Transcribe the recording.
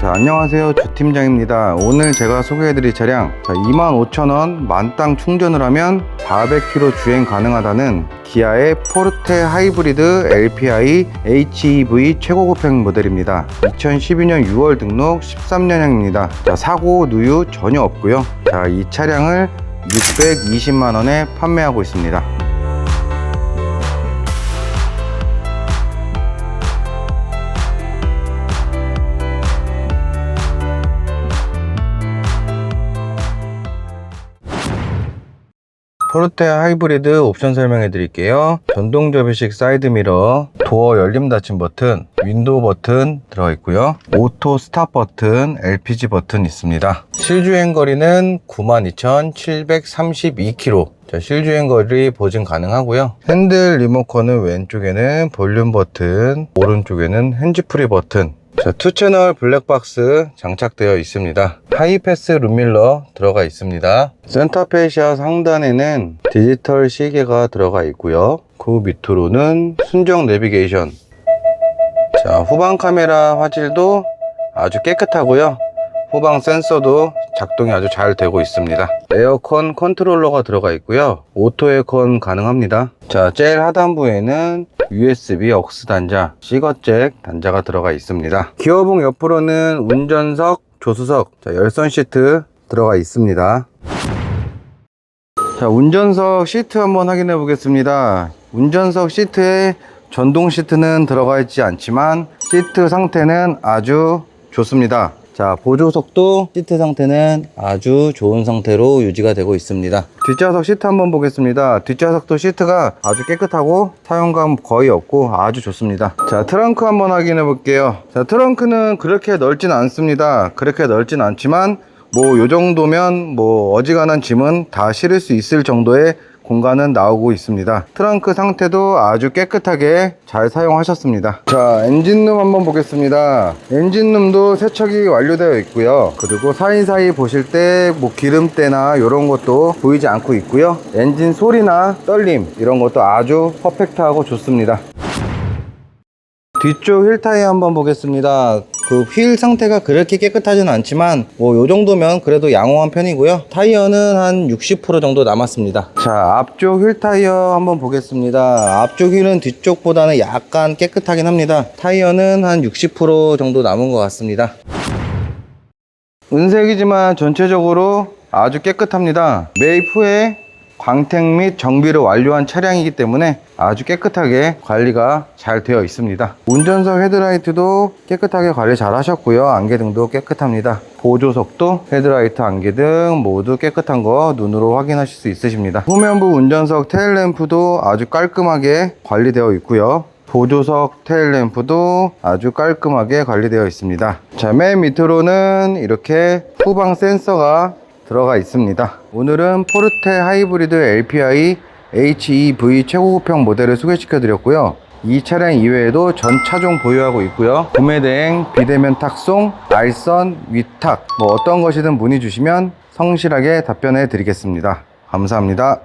자, 안녕하세요. 조 팀장입니다. 오늘 제가 소개해드릴 차량, 자, 25,000원 만땅 충전을 하면 400km 주행 가능하다는 기아의 포르테 하이브리드 LPI HEV 최고급형 모델입니다. 2012년 6월 등록 13년형입니다. 자, 사고 누유 전혀 없고요. 자, 이 차량을 620만 원에 판매하고 있습니다. 포르테 하이브리드 옵션 설명해 드릴게요. 전동 접이식 사이드 미러, 도어 열림 닫힘 버튼, 윈도우 버튼 들어가 있고요. 오토 스탑 버튼, LPG 버튼 있습니다. 실주행 거리는 92,732km. 자, 실주행 거리 보증 가능하고요. 핸들 리모컨은 왼쪽에는 볼륨 버튼, 오른쪽에는 핸즈프리 버튼, 자, 투 채널 블랙박스 장착되어 있습니다. 하이패스 룸밀러 들어가 있습니다. 센터페시아 상단에는 디지털 시계가 들어가 있고요. 그 밑으로는 순정 내비게이션. 자, 후방 카메라 화질도 아주 깨끗하고요. 후방 센서도 작동이 아주 잘 되고 있습니다. 에어컨 컨트롤러가 들어가 있고요. 오토 에어컨 가능합니다. 자, 제일 하단부에는 USB 억스 단자, 시거잭 단자가 들어가 있습니다. 기어봉 옆으로는 운전석, 조수석, 자, 열선 시트 들어가 있습니다. 자, 운전석 시트 한번 확인해 보겠습니다. 운전석 시트에 전동 시트는 들어가 있지 않지만 시트 상태는 아주 좋습니다. 자, 보조석도 시트 상태는 아주 좋은 상태로 유지가 되고 있습니다. 뒷좌석 시트 한번 보겠습니다. 뒷좌석도 시트가 아주 깨끗하고 사용감 거의 없고 아주 좋습니다. 자, 트렁크 한번 확인해 볼게요. 자, 트렁크는 그렇게 넓진 않습니다. 그렇게 넓진 않지만 뭐 요 정도면 뭐 어지간한 짐은 다 실을 수 있을 정도의 공간은 나오고 있습니다. 트렁크 상태도 아주 깨끗하게 잘 사용하셨습니다. 자, 엔진룸 한번 보겠습니다. 엔진룸도 세척이 완료되어 있고요. 그리고 사이사이 보실 때 뭐 기름때나 이런 것도 보이지 않고 있고요. 엔진 소리나 떨림 이런 것도 아주 퍼펙트하고 좋습니다. 뒤쪽 휠 타이어 한번 보겠습니다. 그 휠 상태가 그렇게 깨끗하진 않지만 뭐요 정도면 그래도 양호한 편이고요. 타이어는 한 60% 정도 남았습니다. 자, 앞쪽 휠 타이어 한번 보겠습니다. 앞쪽 휠은 뒤쪽보다는 약간 깨끗하긴 합니다. 타이어는 한 60% 정도 남은 것 같습니다. 은색이지만 전체적으로 아주 깨끗합니다. 후에 광택 및 정비를 완료한 차량이기 때문에 아주 깨끗하게 관리가 잘 되어 있습니다. 운전석 헤드라이트도 깨끗하게 관리 잘 하셨고요. 안개등도 깨끗합니다. 보조석도 헤드라이트 안개등 모두 깨끗한 거 눈으로 확인하실 수 있으십니다. 후면부 운전석 테일램프도 아주 깔끔하게 관리되어 있고요. 보조석 테일램프도 아주 깔끔하게 관리되어 있습니다. 자, 맨 밑으로는 이렇게 후방 센서가 들어가 있습니다. 오늘은 포르테 하이브리드 LPI HEV 최고급형 모델을 소개시켜 드렸고요. 이 차량 이외에도 전 차종 보유하고 있고요. 구매 대행, 비대면 탁송, 알선, 위탁 뭐 어떤 것이든 문의 주시면 성실하게 답변해 드리겠습니다. 감사합니다.